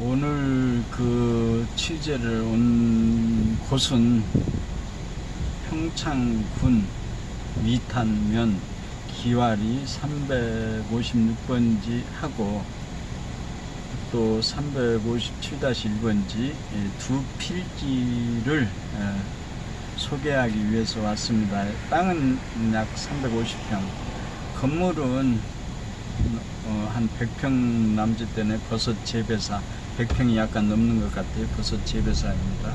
오늘 그 취재를 온 곳은 평창군 위탄면 기와리 356번지 하고 또 357-1번지 두 필지를 에, 소개하기 위해서 왔습니다. 땅은 약 350평, 건물은 어, 한 100평 남짓 되네 버섯 재배사 100평이 약간 넘는 것 같아요. 버섯 재배사입니다.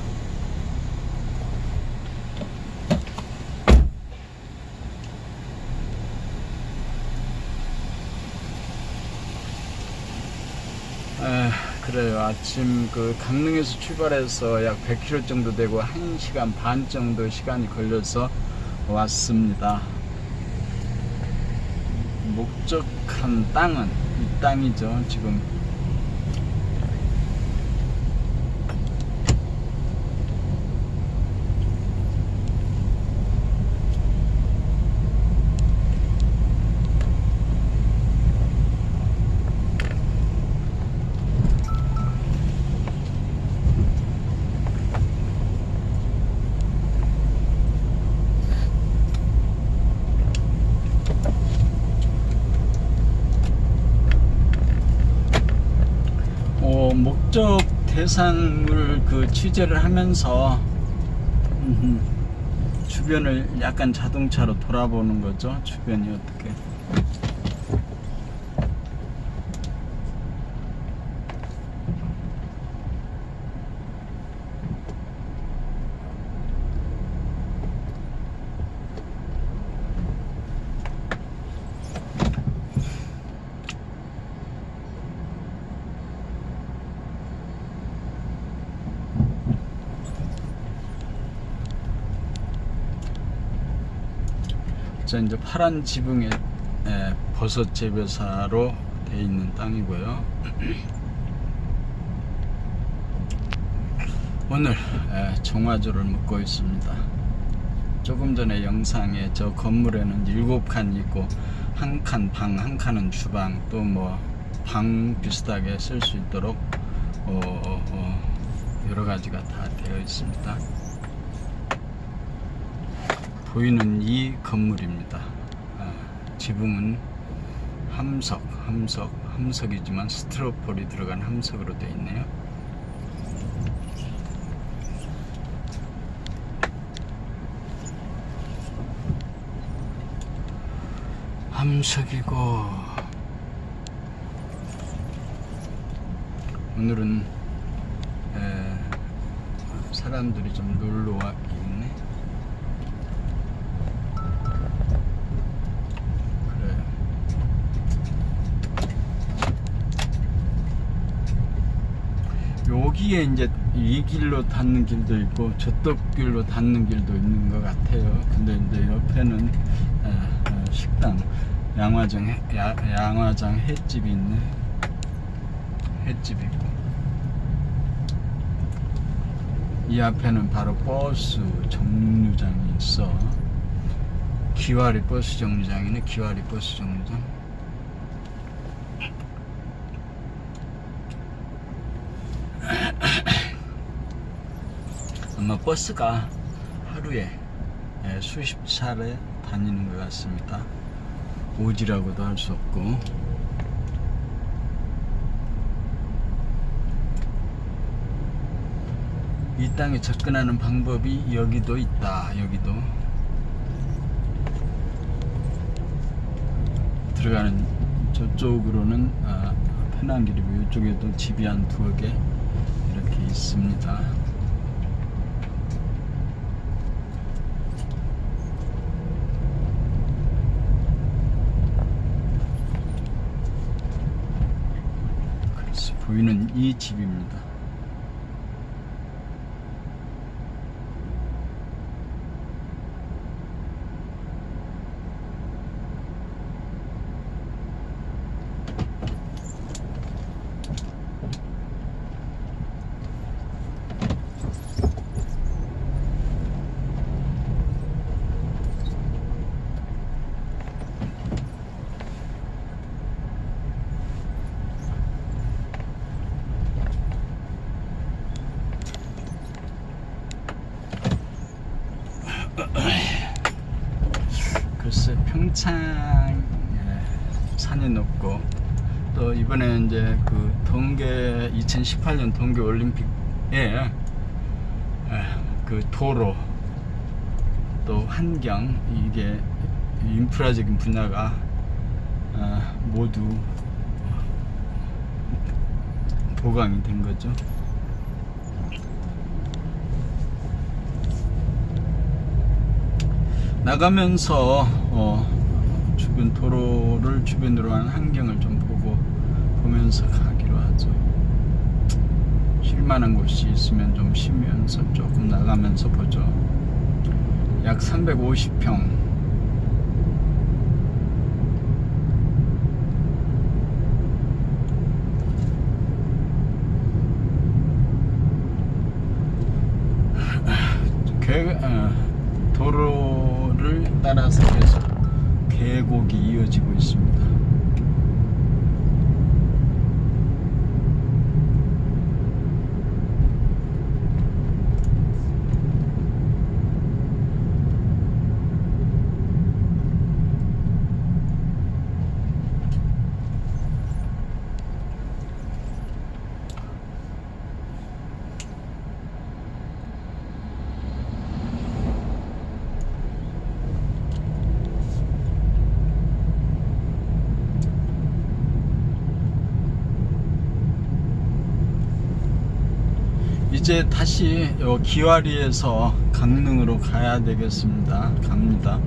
에, 그래요. 아침 그 강릉에서 출발해서 약 100km 정도 되고 1시간 반 정도 시간이 걸려서 왔습니다. 목적한 땅은 이 땅이죠. 지금 어, 목적 대상을 그 취재를 하면서 주변을 약간 자동차로 돌아보는 거죠. 주변이 어떻게. 자 이제 파란 지붕에 에, 버섯 재배사로 돼 있는 땅이고요. 오늘 에, 정화조를 묻고 있습니다. 조금 전에 영상에 저 건물에는 일곱 칸 있고 한 칸 방, 한 칸은 주방, 또 뭐 방 비슷하게 쓸 수 있도록 어, 어, 어, 여러 가지가 다 되어 있습니다. 보이는 이 건물입니다. 아, 지붕은 함석, 함석, 함석이지만 스티로폴이 들어간 함석으로 되어 있네요. 함석이고 오늘은 에, 사람들이 좀 놀러 와 여기에 이제 이 길로 닿는 길도 있고 저쪽 길로 닿는 길도 있는 것 같아요. 근데 이제 옆에는 에, 에, 식당 양화장 양화장 횟집이 있네. 횟집 있고 이 앞에는 바로 버스 정류장이 있어. 기와리 버스 정류장이네. 기와리 버스 정류장. 아마 버스가 하루에 예, 수십 차례 다니는 것 같습니다. 오지라고도 할 수 없고. 이 땅에 접근하는 방법이 여기도 있다. 여기도 들어가는 저쪽으로는 아, 편한 길이고 이쪽에도 집이 한 두어 개 이렇게 있습니다. 보이는 이 집입니다. 글쎄 평창 산이 높고 또 이번에 이제 그 동계 2018년 동계 올림픽에 아, 그 도로 또 환경 이게 인프라적인 분야가 아, 모두 보강이 된 거죠. 나가면서 어, 주변 도로를 주변으로 한 환경을 좀 보고 보면서 가기로 하죠. 쉴만한 곳이 있으면 좀 쉬면서 조금 나가면서 보죠. 약 350평. 계, 어, 도로를 따라서 계속 계곡이 이어지고 있습니다. 이제 다시 요 기와리에서 강릉으로 가야 되겠습니다. 갑니다.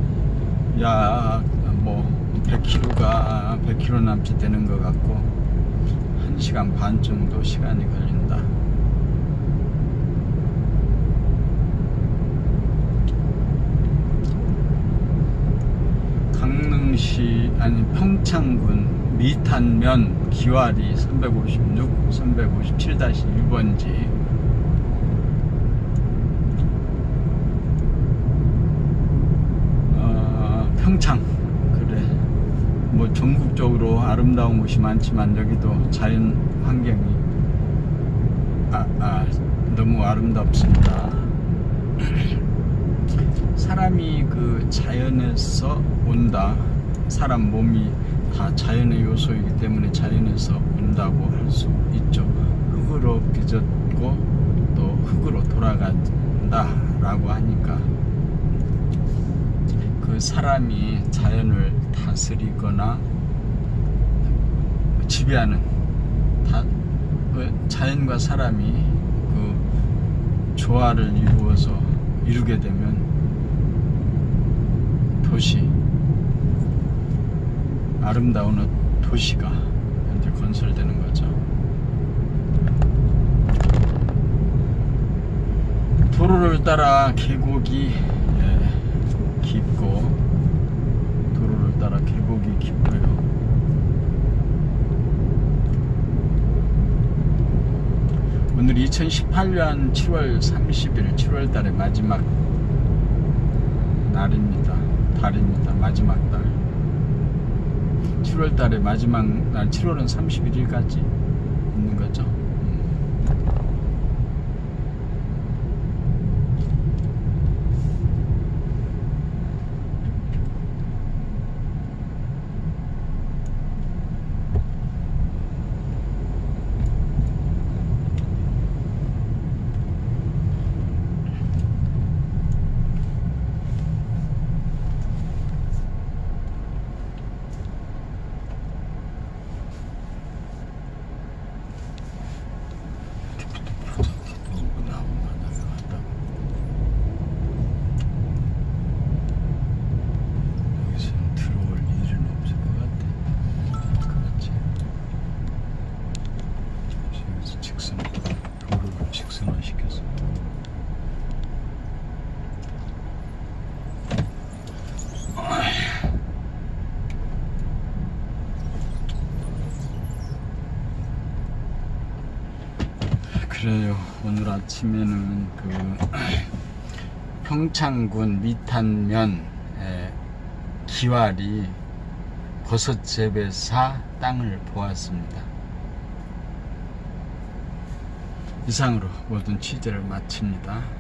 약 뭐 100km가 100km 남짓 되는 것 같고 1시간 반 정도 시간이 걸린다. 강릉시 아니 평창군 미탄면 기와리 356 357-1번지 어, 평창 그래 뭐 전국적으로 아름다운 곳이 많지만 여기도 자연 환경이 아, 아, 너무 아름답습니다. 사람이 그 자연에서 온다. 사람 몸이 다 자연의 요소이기 때문에 자연에서 온다고 할 수 있죠. 흙으로 빚었고 또 흙으로 돌아간다 라고 하니까 그 사람이 자연을 다스리거나 지배하는 다, 그 자연과 사람이 그 조화를 이루어서 이루게 되면 도시 아름다운 도시가 이제 건설되는 거죠. 도로를 따라 계곡이 예, 깊고 도로를 따라 계곡이 깊고요. 오늘 2018년 7월 30일 7월 달의 마지막 날입니다. 달입니다. 마지막 달. 7월 달의 마지막 날 7월은 31일까지 있는 거죠. 음. 여기서는 들어올 일은 없을 것 같아. 그렇지. 여기서 직선, 도로를 직선화 시켰어. 그래요. 오늘 아침에는 그 평창군 미탄면 에, 기와리 버섯 재배사 땅을 보았습니다. 이상으로 모든 취재를 마칩니다.